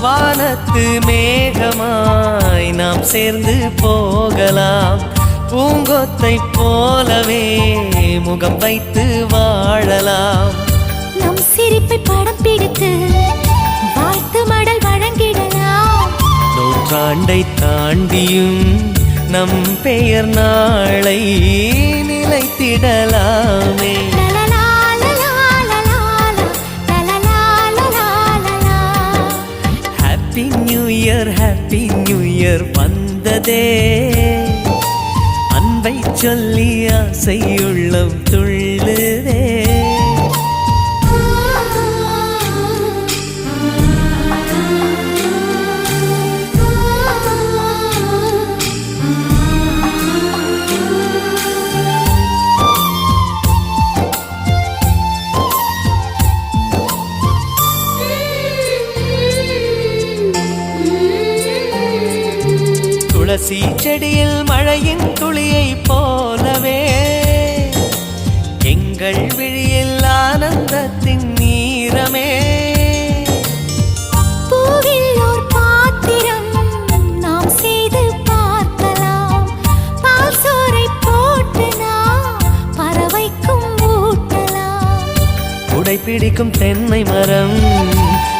வானத்து மேகமாய் நாம் சேர்ந்து போகலாம். பூங்கொத்தை போலவே முகம் வைத்து வாழலாம். நம் சிரிப்பை படம் பிடித்து வாழ்த்து மடல் வழங்கிடலாம். நூற்றாண்டை தாண்டியும் நம் பெயர் நாளை happy new year happy new year வந்ததே. அன்பை சொல்லி ஆசை துள்ளுதே. துளசி செடியில் மழையின் துளியை போலவே. எங்கள் விழியில் ஆனந்தத்தின் நீரமே. பிடிக்கும் தென்னை மரம்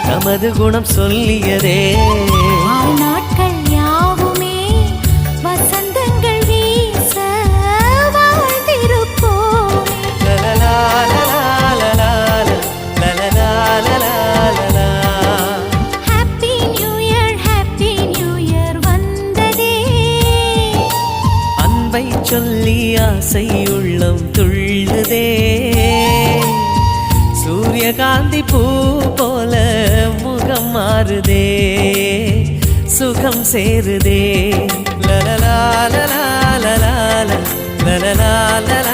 நமது குணம் சொல்லியதே. நாட்கள் ஆசை உள்ளம் துள்ளுதே சூரியகாந்தி பூ போல முகம் மாறுதே சுகம் சேருதே லலலா லலா லலா லலலா லலா